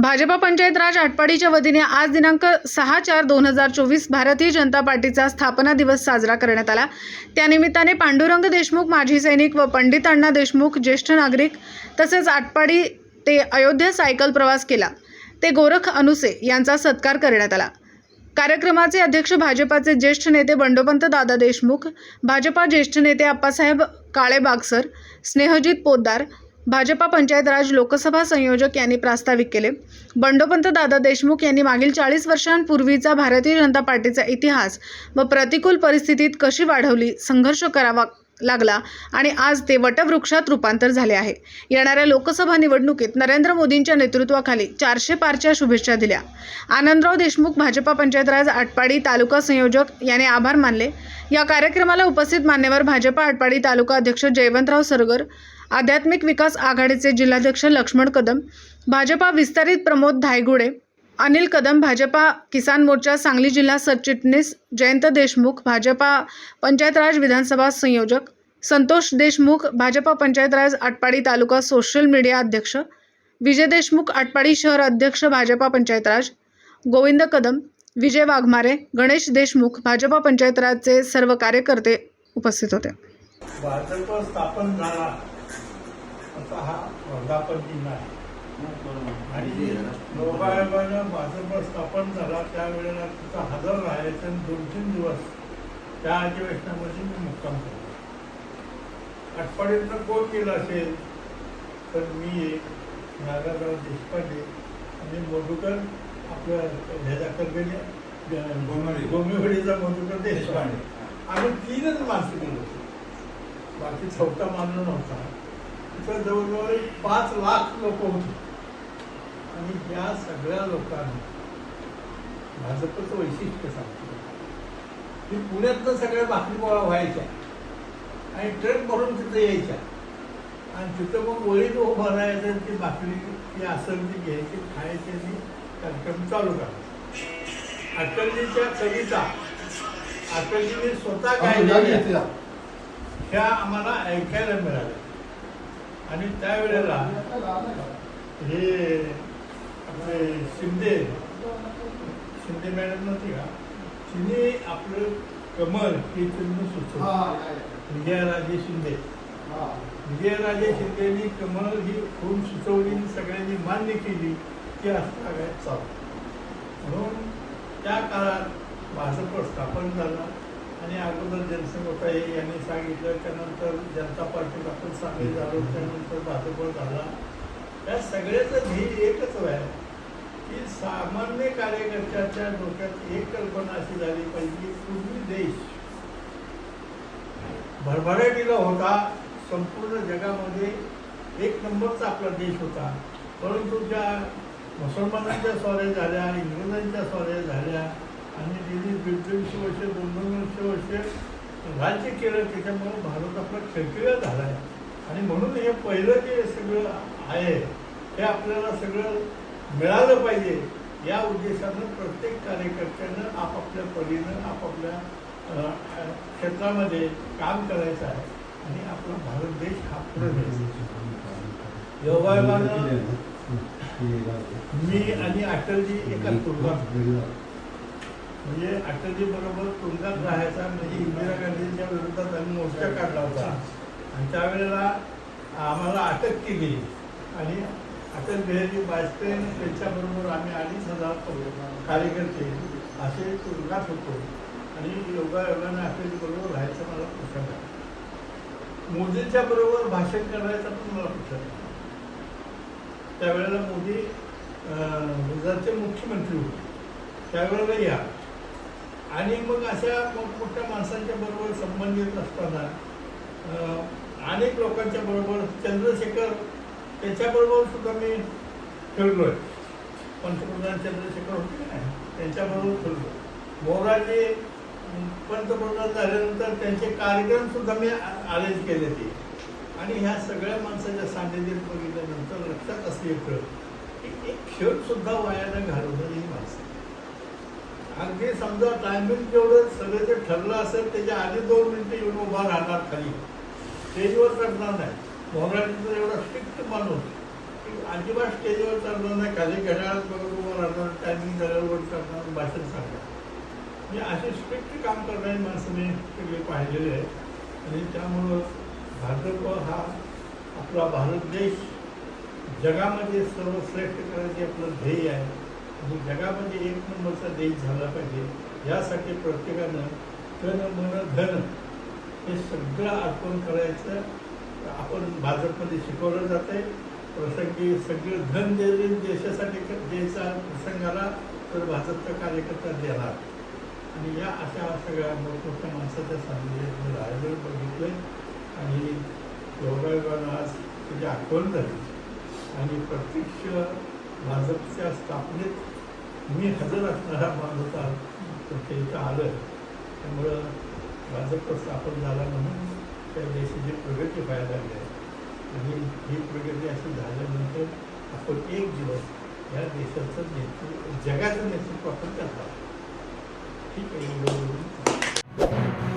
भाजपा पंचायत राज आटपाडीच्या वतीने आज दिनांक सहा चार दोन हजार चोवीस भारतीय जनता पार्टीचा स्थापना दिवस साजरा करण्यात आला. त्यानिमित्ताने पांडुरंग देशमुख माजी सैनिक व पंडित अण्णा देशमुख ज्येष्ठ नागरिक तसेच आटपाडी ते अयोध्या सायकल प्रवास केला. ते गोरख अनुसे यांचा सत्कार करण्यात आला. कार्यक्रमाचे अध्यक्ष भाजपाचे ज्येष्ठ नेते बंडोपंत दादा देशमुख भाजपा ज्येष्ठ नेते अप्पासाहेब काळे बागसर स्नेहजित पोद्दार भाजपा पंचायत राज लोकसभा संयोजक यांनी प्रास्ताविक केले. बंडोपंत दादा देशमुख यांनी मागील चाळीस वर्षांपूर्वीचा भारतीय जनता पार्टीचा इतिहास व प्रतिकूल परिस्थितीत कशी वाढवली संघर्ष करावा लागला आणि आज ते वटवृक्षात रूपांतर झाले आहे. येणाऱ्या लोकसभा निवडणुकीत नरेंद्र मोदींच्या नेतृत्वाखाली चारशे पारच्या शुभेच्छा दिल्या. आनंदराव देशमुख भाजपा पंचायत राज आटपाडी तालुका संयोजक याने आभार मानले. या कार्यक्रमाला उपस्थित मान्यवर भाजपा आटपाडी तालुका अध्यक्ष जयवंतराव सरगर आध्यात्मिक विकास आघाडीचे जिल्हाध्यक्ष लक्ष्मण कदम भाजपा विस्तारित प्रमोद धायगुडे अनिल कदम भाजपा किसान मोर्चा सांगली जिल्हा सरचिटणीस जयंत देशमुख भाजपा पंचायत राज विधानसभा संयोजक संतोष देशमुख भाजपा पंचायत राज आटपाडी तालुका सोशल मीडिया अध्यक्ष विजय देशमुख आटपाडी शहर अध्यक्ष भाजपा पंचायत राज गोविंद कदम विजय वाघमारे गणेश देशमुख भाजपा पंचायत राजचे सर्व कार्यकर्ते उपस्थित होते. भाजप स्थापन झाला. असा हा वर्धापन दिन आहे. आणि लोकायोगानं भाजप स्थापन झाला. त्यावेळेला तिचा हजर राहायचं आणि दोन तीन दिवस त्या अधिवेशनामध्ये मी मुक्काम केला. आठवड्यातनं कोण केलं असेल तर मी एक नागाराव देशपांडे आणि मधुकर आपल्या ह्याच्या कर्गेने गोमेवाडी. गोमेवाडीचा मधुकर देशपांडे. आम्ही तीनच माणसं गेलो बाकी चौथा मानलं नव्हता. तिथं जवळजवळ पाच लाख लोक होते. आणि या सगळ्या लोकांना भाजपचं वैशिष्ट्य सांगतो की पुण्यातनं सगळ्या गोळा व्हायच्या. आणि ट्रक भरून तिथं यायच्या. आणि तिथं मग वळीत उभं राहायचं ती भाकरी ती असेल ती घ्यायची खायची आणि कार्यक्रम चालू करायचा. अटलजीच्या कविता. अटलजीने स्वतः काय ह्या आम्हाला ऐकायला मिळाल्या. आणि त्यावेळेला हे आपले शिंदे शिंदे मॅडम नव्हती का? तिने आपलं कमल हे चिन्ह सुचवलं. विजयराजे शिंदे. विजयराजे शिंदेनी कमल ही खून सुचवली सगळ्यांनी मान्य केली की असं काय चालू म्हणून त्या काळात भाजप स्थापन झाला. आणि अगोदर जनसंघ यांनी सांगितलं. त्यानंतर जनता पार्टीत आपण सामील झालो. त्यानंतर भाजप झाला. या सगळ्याचं ध्येय एकच आहे की सामान्य कार्यकर्त्याच्या डोक्यात एक कल्पना अशी झाली पाहिजे पूर्वी देश भरभराटीला होता. संपूर्ण जगामध्ये एक नंबरचा आपला देश होता. परंतु ज्या मुसलमानांच्या स्वाऱ्या झाल्या इंग्रजांच्या स्वाऱ्या झाल्या आणि गेली दीड दीडशे वर्ष दोन दोन वर्ष वर्ष राज्य केलं त्याच्यामुळे भारत आपला खेळखेळा झाला आहे आणि म्हणून हे पहिलं जे सगळं आहे हे आपल्याला सगळं मिळालं पाहिजे या उद्देशानं प्रत्येक कार्यकर्त्यानं आपापल्या परीनं आपापल्या क्षेत्रामध्ये काम करायचं आहे. आणि आपला भारत देश हा पुढे. योगायोगानं मी आणि अटलजी एका तुरुंगात म्हणजे अटलजी बरोबर तुरुंगात राहायचा म्हणजे इंदिरा गांधींच्या विरोधात आम्ही मोर्चा काढला होता. आणि त्यावेळेला आम्हाला अटक केली. आणि अटल बिहारी वाजपेयी त्यांच्याबरोबर आम्ही अडीच हजार कार्यकर्ते असे तुरुंगात होतो. आणि योगायोगाने अटलजी बरोबर राहायचं मला प्रसंग आहे मोदींच्या बरोबर भाषण करायचा पण मला प्रसंग आहे त्यावेळेला मोदी गुजरातचे मुख्यमंत्री होते. त्यावेळेला या. आणि मग अशा मोठमोठ्या माणसांच्या बरोबर संबंधित असताना अनेक लोकांच्या बरोबर चंद्रशेखर त्याच्याबरोबर सुद्धा मी फिरलोय पंतप्रधान चंद्रशेखर होते ना त्यांच्याबरोबर खेळलो मोराजी पंतप्रधान झाल्यानंतर त्यांचे कार्यक्रम सुद्धा मी अरेंज केले ते आणि ह्या सगळ्या माणसाच्या सान्निध्यात बघितल्यानंतर लक्षात असले खेळ की एक खेळसुद्धा वायानं घालवलं ही माणसं. अगदी समजा टायमिंग जेवढं सगळं जे ठरलं असेल त्याच्या आधी दोन मिनिटं येऊन उभा राहणार खाली. स्टेजवर चढणार नाही. मोहराजीचा एवढा स्ट्रिक्ट माणूस. की अजिबात स्टेजवर चालणार नाही. खाली घड्याळात बघत उभं राहणार टायमिंग झाल्यावर चढणार भाषण सांगणार. म्हणजे असे स्ट्रिक्ट काम करणारी माणसं मी सगळे पाहिलेले आहे आणि त्यामुळं भाजप हा आपला भारत देश जगामध्ये सर्वश्रेष्ठ करायचे आपलं ध्येय आहे. आणि जगामध्ये एक नंबरचा देश झाला पाहिजे यासाठी प्रत्येकानं कन मन धन हे सगळं अर्पण करायचं. आपण भाजपमध्ये शिकवलं जाते प्रसंगी सगळं धन दे देशासाठी द्यायचा प्रसंग आला तर भाजपचा कार्यकर्ता देणार. आणि या अशा सगळ्या मोठमोठ्या माणसाच्या सान्निध्यात राहिलं बघितलं. आणि योगायोगानं आज तुझी आठवण झाली. आणि प्रत्यक्ष भाजपच्या स्थापनेत मी हजर असणारा माणूस होता. ते इथं आलं. त्यामुळं भाजप स्थापन झाला म्हणून त्या देशाची प्रगती व्हायला लागली आहे. आणि ही प्रगती अशी झाल्यानंतर आपण एक दिवस या देशाचं नेतृत्व जगाचं नेतृत्व आपण करणार ठीक आहे.